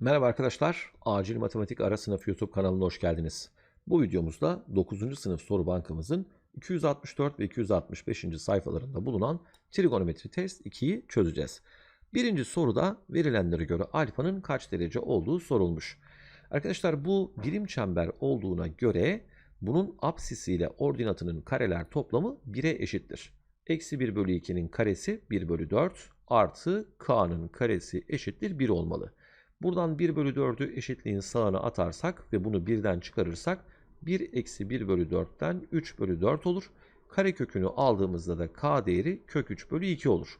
Merhaba arkadaşlar, Acil Matematik Ara Sınıf YouTube kanalına hoş geldiniz. Bu videomuzda 9. sınıf soru bankamızın 264 ve 265. sayfalarında bulunan trigonometri test 2'yi çözeceğiz. Birinci soruda verilenlere göre alfanın kaç derece olduğu sorulmuş. Arkadaşlar bu birim çember olduğuna göre bunun apsisi ile ordinatının kareler toplamı 1'e eşittir. Eksi 1 bölü 2'nin karesi 1 bölü 4 artı k'nın karesi eşittir 1 olmalı. Buradan 1 bölü 4'ü eşitliğin sağına atarsak ve bunu 1'den çıkarırsak 1 eksi 1 bölü 4'ten 3 bölü 4 olur. Kare kökünü aldığımızda da k değeri kök 3 bölü 2 olur.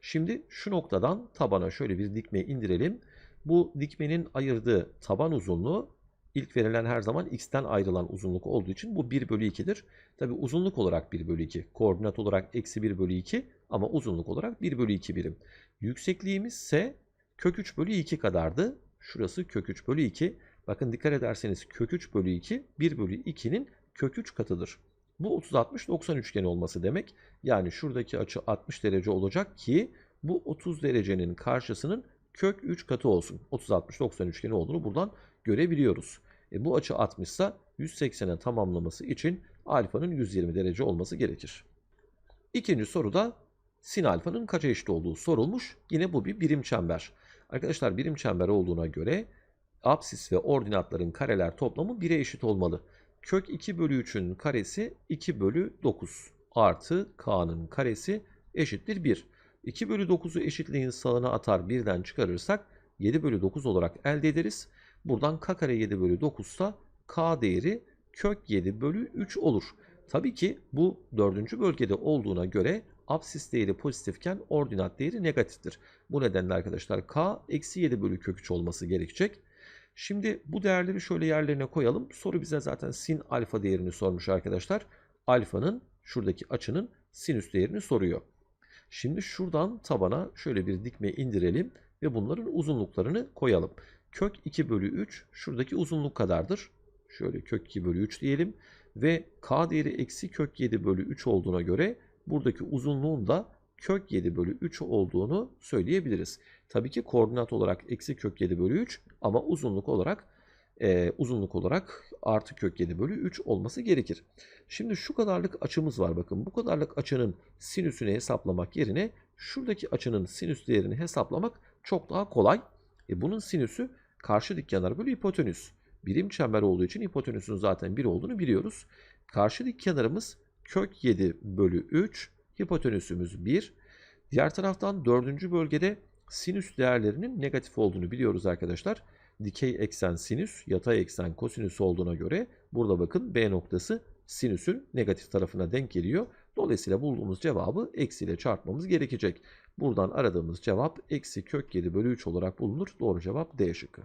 Şimdi şu noktadan tabana şöyle bir dikme indirelim. Bu dikmenin ayırdığı taban uzunluğu ilk verilen her zaman x'ten ayrılan uzunluk olduğu için bu 1 bölü 2'dir. Tabi uzunluk olarak 1 bölü 2, koordinat olarak eksi 1 bölü 2 ama uzunluk olarak 1 bölü 2 birim. Yüksekliğimiz ise kök 3 bölü 2 kadardı. Şurası kök 3 bölü 2. Bakın dikkat ederseniz kök 3 bölü 2 1 bölü 2'nin kök 3 katıdır. Bu 30-60-90 üçgeni olması demek. Yani şuradaki açı 60 derece olacak ki bu 30 derecenin karşısının kök 3 katı olsun. 30-60-90 üçgeni olduğunu buradan görebiliyoruz. E bu açı 60 ise 180'e tamamlaması için alfanın 120 derece olması gerekir. İkinci soruda sin alfanın kaça eşit olduğu sorulmuş. Yine bu bir birim çember. Arkadaşlar birim çember olduğuna göre apsis ve ordinatların kareler toplamı 1'e eşit olmalı. Kök 2 bölü 3'ün karesi 2 bölü 9 artı k'nın karesi eşittir 1. 2 bölü 9'u eşitliğin sağına atar birden çıkarırsak 7 bölü 9 olarak elde ederiz. Buradan k kare 7 bölü 9 ise k değeri kök 7 bölü 3 olur. Tabii ki bu dördüncü bölgede olduğuna göre apsis değeri pozitifken ordinat değeri negatiftir. Bu nedenle arkadaşlar k eksi 7 bölü kök 3 olması gerekecek. Şimdi bu değerleri şöyle yerlerine koyalım. Soru bize zaten sin alfa değerini sormuş arkadaşlar. Alfanın şuradaki açının sinüs değerini soruyor. Şimdi şuradan tabana şöyle bir dikme indirelim ve bunların uzunluklarını koyalım. Kök 2 bölü 3 şuradaki uzunluk kadardır. Şöyle kök 2 bölü 3 diyelim. Ve k değeri eksi kök 7 bölü 3 olduğuna göre buradaki uzunluğun da kök 7 bölü 3 olduğunu söyleyebiliriz. Tabii ki koordinat olarak eksi kök 7 bölü 3 ama uzunluk olarak e, uzunluk olarak artı kök 7 bölü 3 olması gerekir. Şimdi şu kadarlık açımız var bakın. Bu kadarlık açının sinüsünü hesaplamak yerine şuradaki açının sinüs değerini hesaplamak çok daha kolay. E, bunun sinüsü karşı dik kenar bölü hipotenüs. Birim çember olduğu için hipotenüsün zaten 1 olduğunu biliyoruz. Karşı dik kenarımız kök 7 bölü 3. Hipotenüsümüz 1. Diğer taraftan dördüncü bölgede sinüs değerlerinin negatif olduğunu biliyoruz arkadaşlar. Dikey eksen sinüs, yatay eksen kosinüs olduğuna göre burada bakın B noktası sinüsün negatif tarafına denk geliyor. Dolayısıyla bulduğumuz cevabı eksiyle çarpmamız gerekecek. Buradan aradığımız cevap eksi kök 7 bölü 3 olarak bulunur. Doğru cevap D şıkkı.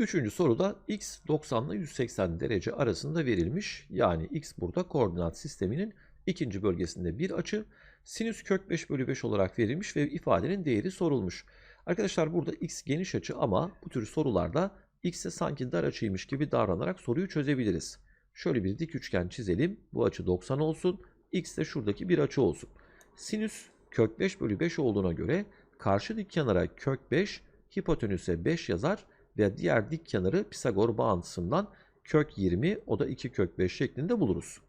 Üçüncü soruda x 90 ile 180 derece arasında verilmiş. Yani x burada koordinat sisteminin ikinci bölgesinde bir açı. Sinüs kök 5 bölü 5 olarak verilmiş ve ifadenin değeri sorulmuş. Arkadaşlar burada x geniş açı ama bu tür sorularda x'e sanki dar açıymış gibi davranarak soruyu çözebiliriz. Şöyle bir dik üçgen çizelim. Bu açı 90 olsun. x de şuradaki bir açı olsun. Sinüs kök 5 bölü 5 olduğuna göre karşı dik kenara kök 5, hipotenüse 5 yazar ve diğer dik kenarı Pisagor bağıntısından kök 20 o da 2 kök 5 şeklinde buluruz.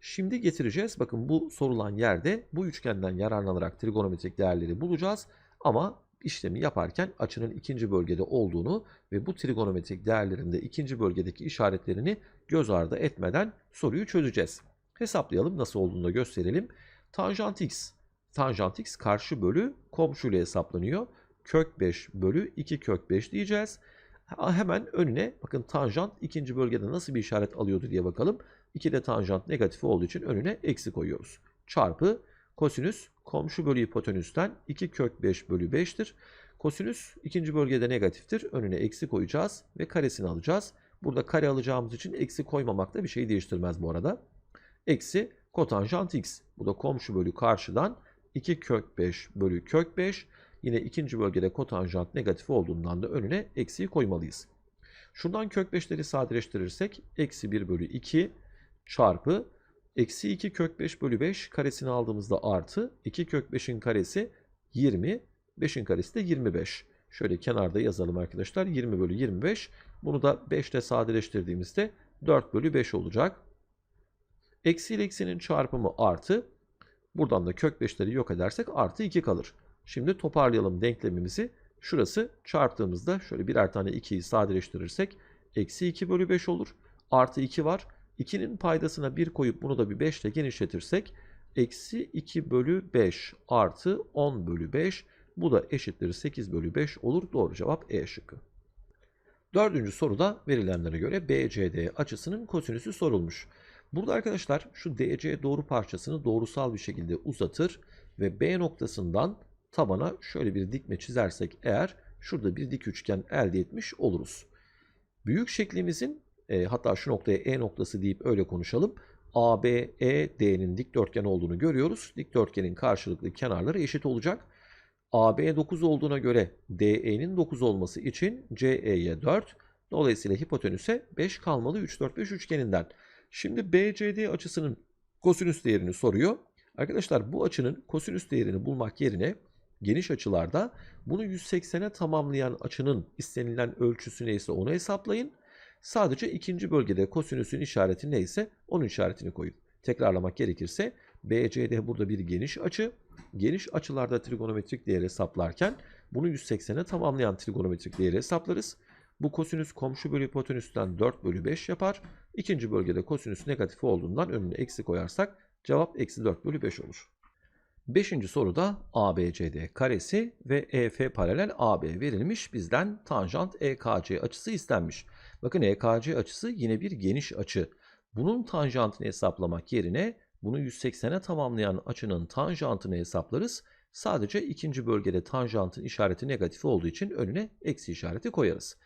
Şimdi getireceğiz. Bakın bu sorulan yerde bu üçgenden yararlanarak trigonometrik değerleri bulacağız. Ama işlemi yaparken açının ikinci bölgede olduğunu ve bu trigonometrik değerlerinde ikinci bölgedeki işaretlerini göz ardı etmeden soruyu çözeceğiz. Hesaplayalım nasıl olduğunu da gösterelim. Tanjant x. Tanjant x karşı bölü komşuyla hesaplanıyor. Kök 5 bölü 2 kök 5 diyeceğiz. Hemen önüne bakın tanjant ikinci bölgede nasıl bir işaret alıyordu diye bakalım. 2 de tanjant negatif olduğu için önüne eksi koyuyoruz. Çarpı kosinüs komşu bölü hipotenüsten 2 kök 5 bölü 5'tir. Kosinüs ikinci bölgede negatiftir. Önüne eksi koyacağız ve karesini alacağız. Burada kare alacağımız için eksi koymamak da bir şey değiştirmez bu arada. Eksi kotanjant x. Bu da komşu bölü karşıdan 2 kök 5 bölü kök 5. Yine ikinci bölgede kotanjant negatif olduğundan da önüne eksiyi koymalıyız. Şuradan kök 5'leri sadeleştirirsek eksi 1 bölü 2 çarpı eksi 2 kök 5 bölü 5 karesini aldığımızda artı 2 kök 5'in karesi 20 5'in karesi de 25. Şöyle kenarda yazalım arkadaşlar. 20 bölü 25. Bunu da 5 ile sadeleştirdiğimizde 4 bölü 5 olacak. Eksi ile eksinin çarpımı artı. Buradan da kök 5'leri yok edersek artı 2 kalır. Şimdi toparlayalım denklemimizi. Şurası çarptığımızda şöyle birer tane 2'yi sadeleştirirsek eksi 2 bölü 5 olur. Artı 2 var. 2'nin paydasına 1 koyup bunu da bir 5 ile genişletirsek eksi 2 bölü 5 artı 10 bölü 5 bu da eşittir 8 bölü 5 olur. Doğru cevap E şıkkı. Dördüncü soruda verilenlere göre BCD açısının kosinüsü sorulmuş. Burada arkadaşlar şu DC doğru parçasını doğrusal bir şekilde uzatır ve B noktasından tabana şöyle bir dikme çizersek eğer şurada bir dik üçgen elde etmiş oluruz. Büyük şeklimizin e, hatta şu noktaya E noktası deyip öyle konuşalım. ABED'nin dikdörtgen olduğunu görüyoruz. Dikdörtgenin karşılıklı kenarları eşit olacak. AB 9 olduğuna göre DE'nin 9 olması için CE'ye 4. Dolayısıyla hipotenüse 5 kalmalı 3 4 5 üçgeninden. Şimdi BCD açısının kosinüs değerini soruyor. Arkadaşlar bu açının kosinüs değerini bulmak yerine geniş açılarda bunu 180'e tamamlayan açının istenilen ölçüsü neyse onu hesaplayın. Sadece ikinci bölgede kosinüsün işareti neyse onun işaretini koyun. Tekrarlamak gerekirse BCD burada bir geniş açı. Geniş açılarda trigonometrik değeri hesaplarken bunu 180'e tamamlayan trigonometrik değeri hesaplarız. Bu kosinüs komşu bölü hipotenüsten 4 bölü 5 yapar. İkinci bölgede kosinüs negatif olduğundan önüne eksi koyarsak cevap eksi 4 bölü 5 olur. Beşinci soruda ABCD karesi ve EF paralel AB verilmiş. Bizden tanjant EKC açısı istenmiş. Bakın EKC açısı yine bir geniş açı. Bunun tanjantını hesaplamak yerine bunu 180'e tamamlayan açının tanjantını hesaplarız. Sadece ikinci bölgede tanjantın işareti negatif olduğu için önüne eksi işareti koyarız.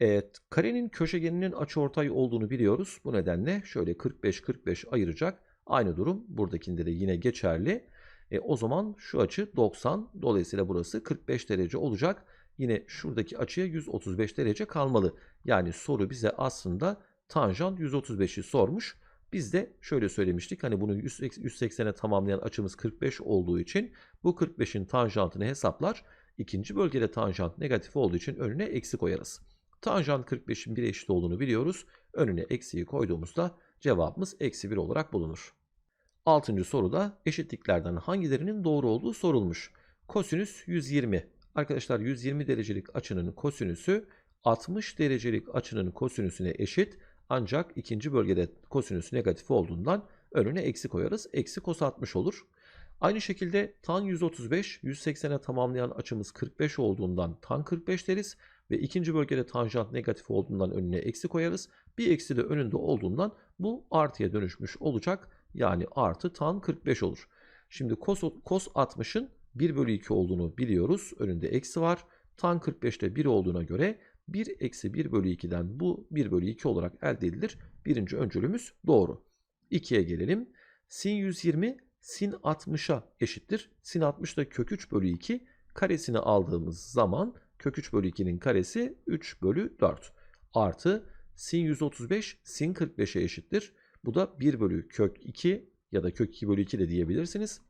Evet, karenin köşegeninin açıortay olduğunu biliyoruz. Bu nedenle şöyle 45-45 ayıracak. Aynı durum buradakinde de yine geçerli. E, o zaman şu açı 90. Dolayısıyla burası 45 derece olacak. Yine şuradaki açıya 135 derece kalmalı. Yani soru bize aslında tanjant 135'i sormuş. Biz de şöyle söylemiştik. Hani bunu 180'e tamamlayan açımız 45 olduğu için bu 45'in tanjantını hesaplar. İkinci bölgede tanjant negatif olduğu için önüne eksi koyarız. Tanjant 45'in 1 eşit olduğunu biliyoruz. Önüne eksiyi koyduğumuzda cevabımız eksi 1 olarak bulunur. Altıncı soruda eşitliklerden hangilerinin doğru olduğu sorulmuş. Kosinüs 120. Arkadaşlar 120 derecelik açının kosinüsü 60 derecelik açının kosinüsüne eşit. Ancak ikinci bölgede kosinüs negatif olduğundan önüne eksi koyarız. Eksi kos 60 olur. Aynı şekilde tan 135, 180'e tamamlayan açımız 45 olduğundan tan 45 deriz. Ve ikinci bölgede tanjant negatif olduğundan önüne eksi koyarız. Bir eksi de önünde olduğundan bu artıya dönüşmüş olacak. Yani artı tan 45 olur. Şimdi cos, cos 60'ın 1 bölü 2 olduğunu biliyoruz. Önünde eksi var. Tan 45'te 1 olduğuna göre 1 eksi 1 bölü 2'den bu 1 bölü 2 olarak elde edilir. Birinci öncülümüz doğru. 2'ye gelelim. Sin 120 sin 60'a eşittir. Sin 60 da kök 3 bölü 2 karesini aldığımız zaman kök 3 bölü 2'nin karesi 3 bölü 4 artı sin 135 sin 45'e eşittir. Bu da 1 bölü kök 2 ya da kök 2 bölü 2 de diyebilirsiniz.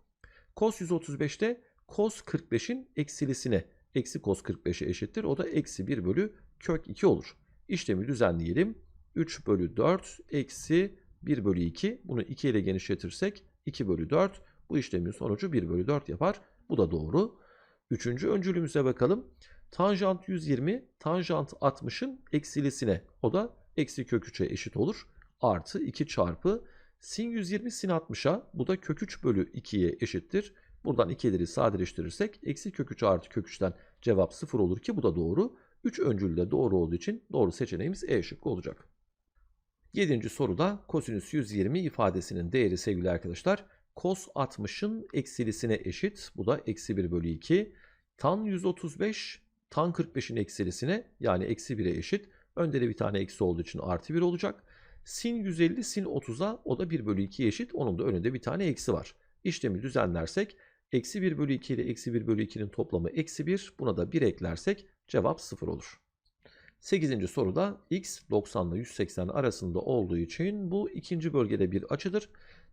Cos 135'te cos 45'in eksilisine eksi cos 45'e eşittir. O da eksi 1 bölü kök 2 olur. İşlemi düzenleyelim. 3 bölü 4 eksi 1 bölü 2. Bunu 2 ile genişletirsek 2 bölü 4. Bu işlemin sonucu 1 bölü 4 yapar. Bu da doğru. Üçüncü öncülümüze bakalım. Tanjant 120 tanjant 60'ın eksilisine. O da eksi kök 3'e eşit olur. Artı 2 çarpı sin 120 sin 60'a. Bu da kök 3 bölü 2'ye eşittir. Buradan ikileri sadeleştirirsek eksi kök 3 artı kök 3'ten cevap 0 olur ki bu da doğru. 3 öncül de doğru olduğu için doğru seçeneğimiz E şıkkı olacak. 7. soruda kosinüs 120 ifadesinin değeri sevgili arkadaşlar cos 60'ın eksilisine eşit. Bu da eksi 1 bölü 2. Tan 135 tan 45'in eksilisine yani eksi 1'e eşit. Önde de bir tane eksi olduğu için artı 1 olacak. Sin 150 sin 30'a o da 1 bölü 2 eşit. Onun da önünde bir tane eksi var. İşlemi düzenlersek eksi 1 bölü 2 ile eksi 1 bölü 2'nin toplamı eksi 1. Buna da 1 eklersek cevap 0 olur. 8. soruda x 90 ile 180 arasında olduğu için bu ikinci bölgede bir açıdır.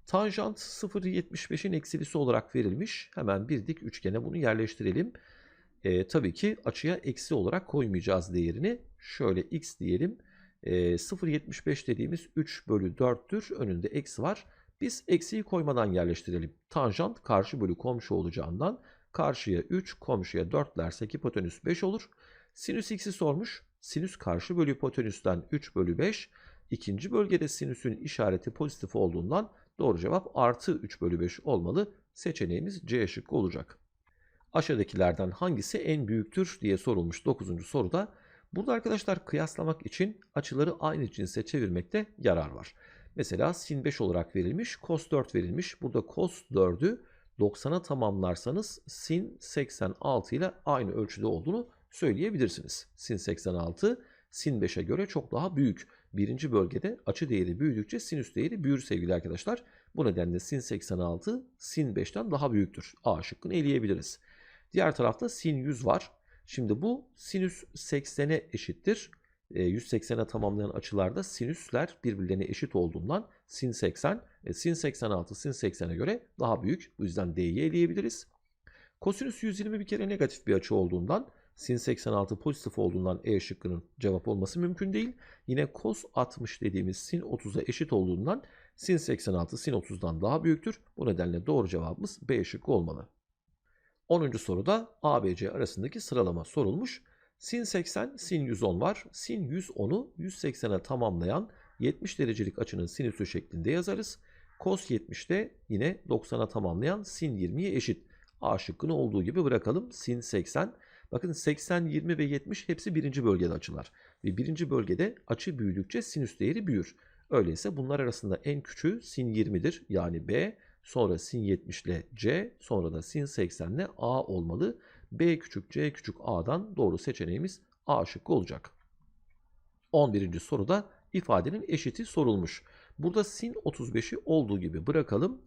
Tanjant 0.75'in eksilisi olarak verilmiş. Hemen bir dik üçgene bunu yerleştirelim. e, tabii ki açıya eksi olarak koymayacağız değerini. Şöyle x diyelim. E, 0.75 dediğimiz 3 bölü 4'tür. Önünde eksi var. Biz eksiyi koymadan yerleştirelim. Tanjant karşı bölü komşu olacağından karşıya 3, komşuya 4 dersek hipotenüs 5 olur. Sinüs x'i sormuş. Sinüs karşı bölü hipotenüsten 3 bölü 5. İkinci bölgede sinüsün işareti pozitif olduğundan doğru cevap artı 3 bölü 5 olmalı. Seçeneğimiz C şıkkı olacak. Aşağıdakilerden hangisi en büyüktür diye sorulmuş 9. soruda. Burada arkadaşlar kıyaslamak için açıları aynı cinse çevirmekte yarar var. Mesela sin 5 olarak verilmiş, cos 4 verilmiş. Burada cos 4'ü 90'a tamamlarsanız sin 86 ile aynı ölçüde olduğunu söyleyebilirsiniz. Sin 86 sin 5'e göre çok daha büyük. Birinci bölgede açı değeri büyüdükçe sinüs değeri büyür sevgili arkadaşlar. Bu nedenle sin 86 sin 5'ten daha büyüktür. A şıkkını eleyebiliriz. Diğer tarafta sin 100 var. Şimdi bu sinüs 80'e eşittir. 180'e tamamlayan açılarda sinüsler birbirlerine eşit olduğundan sin 80, e, sin 86 sin 80'e göre daha büyük. Bu yüzden D'yi eleyebiliriz. Kosinüs 120 bir kere negatif bir açı olduğundan sin 86 pozitif olduğundan E şıkkının cevap olması mümkün değil. Yine cos 60 dediğimiz sin 30'a eşit olduğundan sin 86 sin 30'dan daha büyüktür. Bu nedenle doğru cevabımız B şıkkı olmalı. 10. soruda ABC arasındaki sıralama sorulmuş. Sin 80, sin 110 var. Sin 110'u 180'e tamamlayan 70 derecelik açının sinüsü şeklinde yazarız. Cos 70 de yine 90'a tamamlayan sin 20'ye eşit. A şıkkını olduğu gibi bırakalım. Sin 80. Bakın 80, 20 ve 70 hepsi birinci bölgede açılar. Ve birinci bölgede açı büyüdükçe sinüs değeri büyür. Öyleyse bunlar arasında en küçüğü sin 20'dir yani B. Sonra sin 70 ile C. Sonra da sin 80 ile A olmalı. B küçük C küçük A'dan doğru seçeneğimiz A şıkkı olacak. 11. soruda ifadenin eşiti sorulmuş. Burada sin 35'i olduğu gibi bırakalım.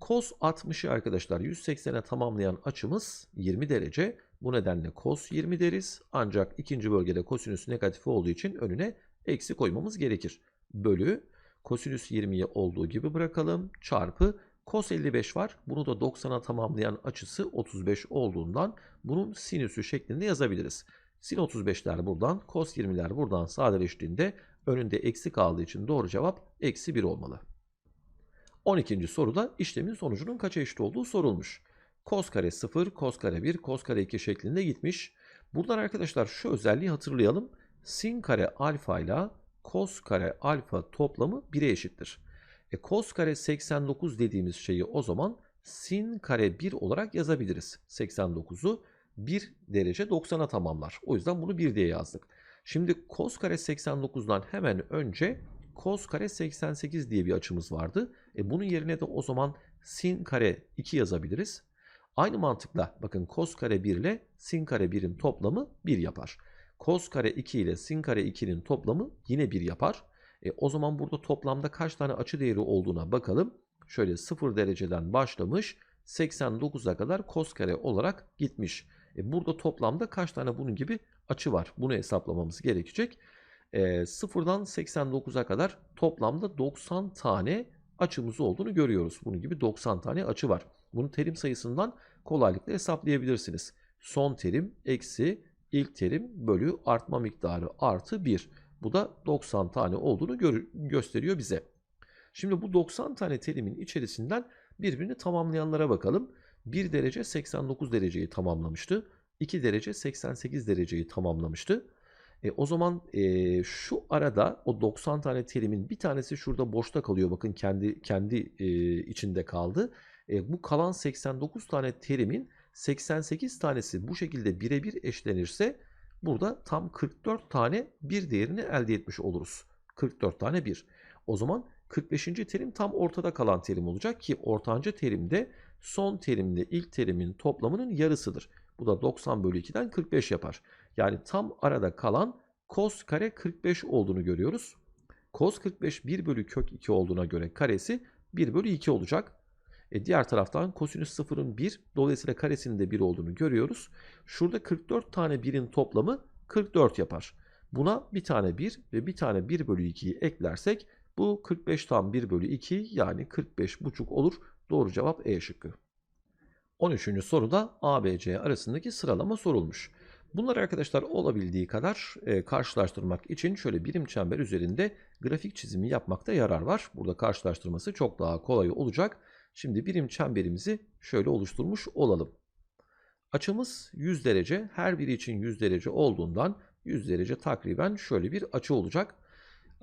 Cos 60'ı arkadaşlar 180'e tamamlayan açımız 20 derece. Bu nedenle cos 20 deriz. Ancak ikinci bölgede kosinüs negatif olduğu için önüne eksi koymamız gerekir. Bölü kosinüs 20'yi olduğu gibi bırakalım. Çarpı cos 55 var. Bunu da 90'a tamamlayan açısı 35 olduğundan bunun sinüsü şeklinde yazabiliriz. Sin 35'ler buradan, cos 20'ler buradan sadeleştiğinde önünde eksi kaldığı için doğru cevap eksi 1 olmalı. 12. soruda işlemin sonucunun kaça eşit olduğu sorulmuş. Cos kare 0, cos kare 1, cos kare 2 şeklinde gitmiş. Buradan arkadaşlar şu özelliği hatırlayalım. Sin kare alfa ile cos kare alfa toplamı 1'e eşittir. E, cos kare 89 dediğimiz şeyi o zaman sin kare 1 olarak yazabiliriz. 89'u 1 derece 90'a tamamlar. O yüzden bunu 1 diye yazdık. Şimdi cos kare 89'dan hemen önce cos kare 88 diye bir açımız vardı. E bunun yerine de o zaman sin kare 2 yazabiliriz. Aynı mantıkla bakın cos kare 1 ile sin kare 1'in toplamı 1 yapar. Cos kare 2 ile sin kare 2'nin toplamı yine 1 yapar. E, o zaman burada toplamda kaç tane açı değeri olduğuna bakalım. Şöyle 0 dereceden başlamış 89'a kadar cos kare olarak gitmiş. E, burada toplamda kaç tane bunun gibi açı var? Bunu hesaplamamız gerekecek. E, 0'dan 89'a kadar toplamda 90 tane açımız olduğunu görüyoruz. Bunun gibi 90 tane açı var. Bunu terim sayısından kolaylıkla hesaplayabilirsiniz. Son terim eksi ilk terim bölü artma miktarı artı 1. Bu da 90 tane olduğunu gö gösteriyor bize. Şimdi bu 90 tane terimin içerisinden birbirini tamamlayanlara bakalım. 1 derece 89 dereceyi tamamlamıştı. 2 derece 88 dereceyi tamamlamıştı. E, o zaman e, şu arada o 90 tane terimin bir tanesi şurada boşta kalıyor. Bakın kendi kendi e, içinde kaldı. E, bu kalan 89 tane terimin 88 tanesi bu şekilde birebir eşlenirse burada tam 44 tane bir değerini elde etmiş oluruz. 44 tane bir. O zaman 45. terim tam ortada kalan terim olacak ki ortanca terimde son terimle ilk terimin toplamının yarısıdır. Bu da 90 bölü 2'den 45 yapar. Yani tam arada kalan cos kare 45 olduğunu görüyoruz. Cos 45 1 bölü kök 2 olduğuna göre karesi 1 bölü 2 olacak. E diğer taraftan kosinüs sıfırın 1 dolayısıyla karesinin de 1 olduğunu görüyoruz. Şurada 44 tane 1'in toplamı 44 yapar. Buna bir tane 1 ve bir tane 1 bölü 2'yi eklersek bu 45 tam 1 bölü 2 yani 45 buçuk olur. Doğru cevap E şıkkı. 13. soruda ABC arasındaki sıralama sorulmuş. Bunları arkadaşlar olabildiği kadar e, karşılaştırmak için şöyle birim çember üzerinde grafik çizimi yapmakta yarar var. Burada karşılaştırması çok daha kolay olacak. Şimdi birim çemberimizi şöyle oluşturmuş olalım. Açımız 100 derece. Her biri için 100 derece olduğundan 100 derece takriben şöyle bir açı olacak.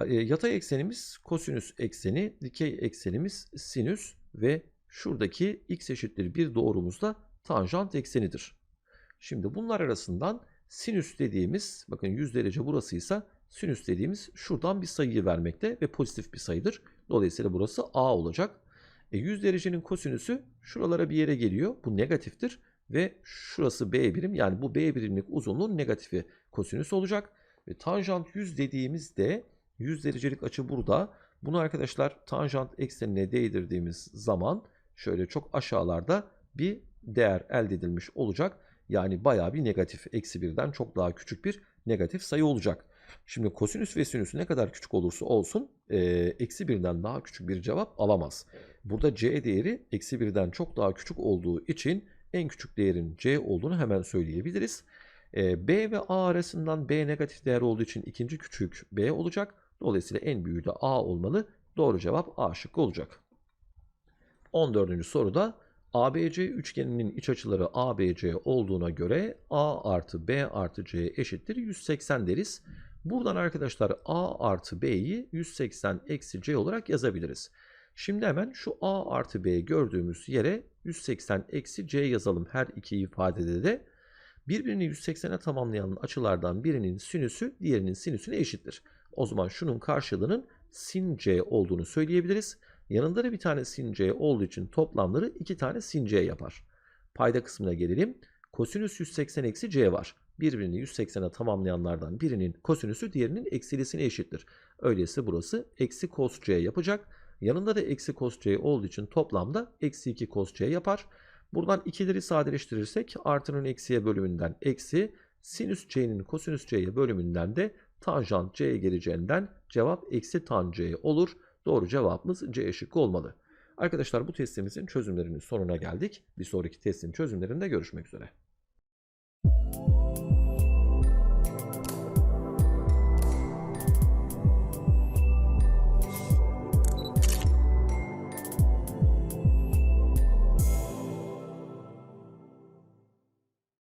E, Yatay eksenimiz kosinüs ekseni, dikey eksenimiz sinüs ve şuradaki x eşittir bir doğrumuz da tanjant eksenidir. Şimdi bunlar arasından sinüs dediğimiz, bakın 100 derece burasıysa sinüs dediğimiz şuradan bir sayıyı vermekte ve pozitif bir sayıdır. Dolayısıyla burası a olacak. E 100 derecenin kosinüsü şuralara bir yere geliyor. Bu negatiftir ve şurası b birim yani bu b birimlik uzunluğun negatifi kosinüs olacak. Ve tanjant 100 dediğimizde 100 derecelik açı burada. Bunu arkadaşlar tanjant eksenine değdirdiğimiz zaman şöyle çok aşağılarda bir değer elde edilmiş olacak. Yani bayağı bir negatif. Eksi birden çok daha küçük bir negatif sayı olacak. Şimdi kosinüs ve sinüs ne kadar küçük olursa olsun e, eksi birden daha küçük bir cevap alamaz. Burada c değeri eksi birden çok daha küçük olduğu için en küçük değerin c olduğunu hemen söyleyebiliriz. E, b ve a arasından b negatif değer olduğu için ikinci küçük b olacak. Dolayısıyla en büyüğü de a olmalı. Doğru cevap a şıkkı olacak. 14. soruda ABC üçgeninin iç açıları ABC olduğuna göre A artı B artı C eşittir 180 deriz. Buradan arkadaşlar A artı B'yi 180 eksi C olarak yazabiliriz. Şimdi hemen şu A artı B gördüğümüz yere 180 eksi C yazalım her iki ifadede de. Birbirini 180'e tamamlayan açılardan birinin sinüsü diğerinin sinüsüne eşittir. O zaman şunun karşılığının sin C olduğunu söyleyebiliriz. Yanında da bir tane sin c olduğu için toplamları iki tane sin c yapar. Payda kısmına gelelim. Kosinüs 180 eksi c var. Birbirini 180'e tamamlayanlardan birinin kosinüsü diğerinin eksilisine eşittir. Öyleyse burası eksi cos c yapacak. Yanında da eksi cos c olduğu için toplamda eksi 2 cos c yapar. Buradan ikileri sadeleştirirsek artının eksiye bölümünden eksi sinüs c'nin kosinüs c'ye bölümünden de tanjant c'ye geleceğinden cevap eksi tan c olur. Doğru cevabımız C şıkkı olmalı. Arkadaşlar bu testimizin çözümlerinin sonuna geldik. Bir sonraki testin çözümlerinde görüşmek üzere.